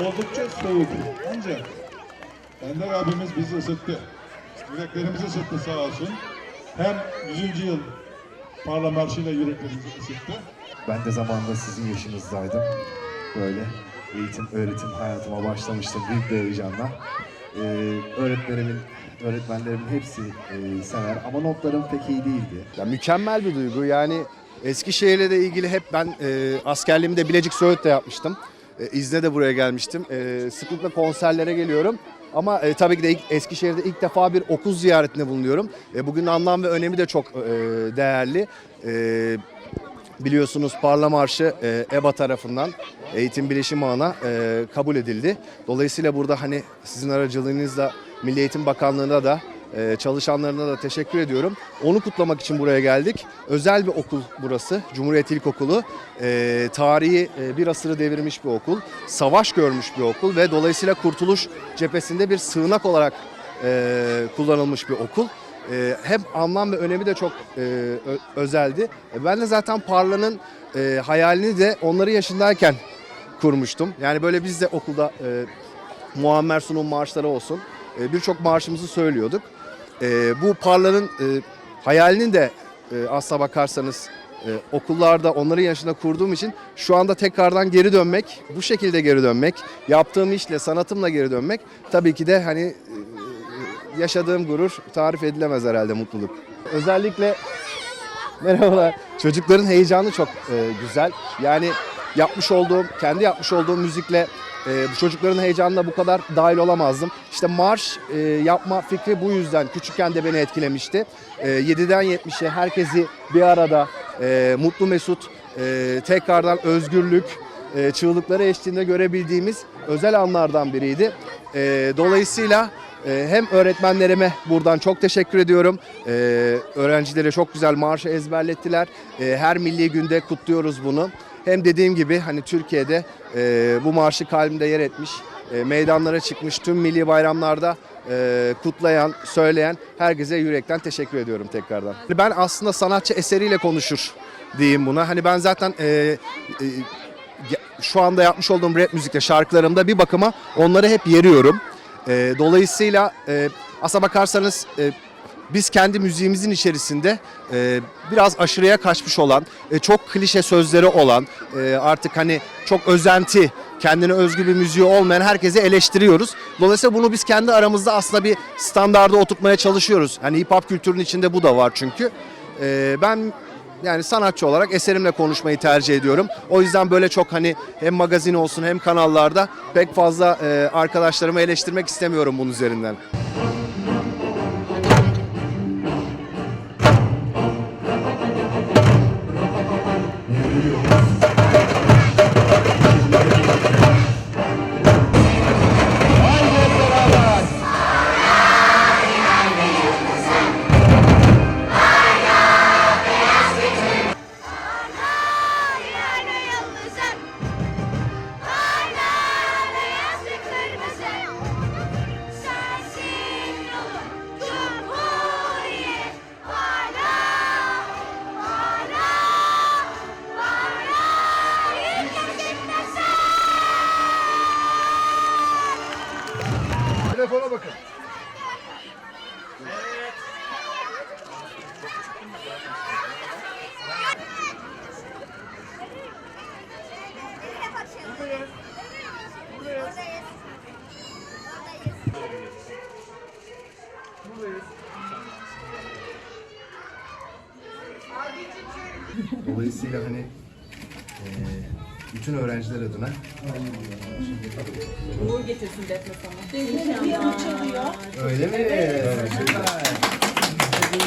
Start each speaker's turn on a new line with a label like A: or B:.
A: oldukça soğuk. Ancak Ender abimiz bizi ısıttı. Yüreklerimizi ısıttı sağ olsun. Hem 100. yıl Parla Marşı'yla yüreklerimizi ısıttı.
B: Ben de zamanında sizin yaşınızdaydım. Böyle eğitim, öğretim hayatıma başlamıştım büyük bir heyecanla. Ee, öğretmenimin, öğretmenlerimin hepsi e, sever ama notlarım pek iyi değildi.
C: Ya mükemmel bir duygu. Yani Eskişehir'le de ilgili hep ben e, askerliğimi de Bilecik Söğüt'te yapmıştım. E, İzne de buraya gelmiştim. E, sıklıkla konserlere geliyorum. Ama e, tabii ki de ilk, Eskişehir'de ilk defa bir okul ziyaretinde bulunuyorum. E, bugün anlam ve önemi de çok e, değerli. E, biliyorsunuz Parla Marşı e, EBA tarafından Eğitim Bilişim Ağı'na e, kabul edildi. Dolayısıyla burada hani sizin aracılığınızla Milli Eğitim Bakanlığı'na da e, çalışanlarına da teşekkür ediyorum. Onu kutlamak için buraya geldik. Özel bir okul burası. Cumhuriyet İlkokulu. E, tarihi e, bir asırı devirmiş bir okul. Savaş görmüş bir okul ve dolayısıyla Kurtuluş cephesinde bir sığınak olarak e, kullanılmış bir okul. E, hem anlam ve önemi de çok e, özeldi. Ben de zaten Parla'nın hayalini de onların yaşındayken kurmuştum. Yani böyle biz de okulda Muammer Sunum marşları olsun e, birçok marşımızı söylüyorduk. E, bu Parla'nın e, hayalini de e, asla bakarsanız e, okullarda onların yaşında kurduğum için şu anda tekrardan geri dönmek, bu şekilde geri dönmek, yaptığım işle, sanatımla geri dönmek tabii ki de hani e, yaşadığım gurur tarif edilemez herhalde mutluluk. Özellikle merhabalar. Çocukların heyecanı çok güzel. Yani yapmış olduğum, kendi yapmış olduğum müzikle e, bu çocukların heyecanına bu kadar dahil olamazdım. İşte marş e, yapma fikri bu yüzden küçükken de beni etkilemişti. E, 7'den 70'e herkesi bir arada e, mutlu mesut e, tekrardan özgürlük e, çığlıkları eşliğinde görebildiğimiz özel anlardan biriydi. E, dolayısıyla e, hem öğretmenlerime buradan çok teşekkür ediyorum. E, öğrencilere çok güzel marşı ezberlettiler. E, her milli günde kutluyoruz bunu. Hem dediğim gibi hani Türkiye'de e, bu marşı kalbimde yer etmiş, e, meydanlara çıkmış tüm milli bayramlarda e, kutlayan, söyleyen herkese yürekten teşekkür ediyorum tekrardan. Ben aslında sanatçı eseriyle konuşur diyeyim buna. Hani ben zaten e, e, şu anda yapmış olduğum rap müzikte şarkılarımda bir bakıma onları hep yeriyorum. E, dolayısıyla e, aslına bakarsanız e, biz kendi müziğimizin içerisinde e, biraz aşırıya kaçmış olan, e, çok klişe sözleri olan, e, artık hani çok özenti, kendine özgü bir müziği olmayan herkese eleştiriyoruz. Dolayısıyla bunu biz kendi aramızda aslında bir standarda oturtmaya çalışıyoruz. Hani hip hop kültürünün içinde bu da var çünkü. E, ben yani sanatçı olarak eserimle konuşmayı tercih ediyorum. O yüzden böyle çok hani hem magazin olsun hem kanallarda pek fazla e, arkadaşlarımı eleştirmek istemiyorum bunun üzerinden. Telefona bakın.
D: Buradayız. Buradayız.
B: Dolayısıyla hani e, bütün öğrenciler adına
E: Uğur getirsin Defne sana.
B: öyle mi? Süper.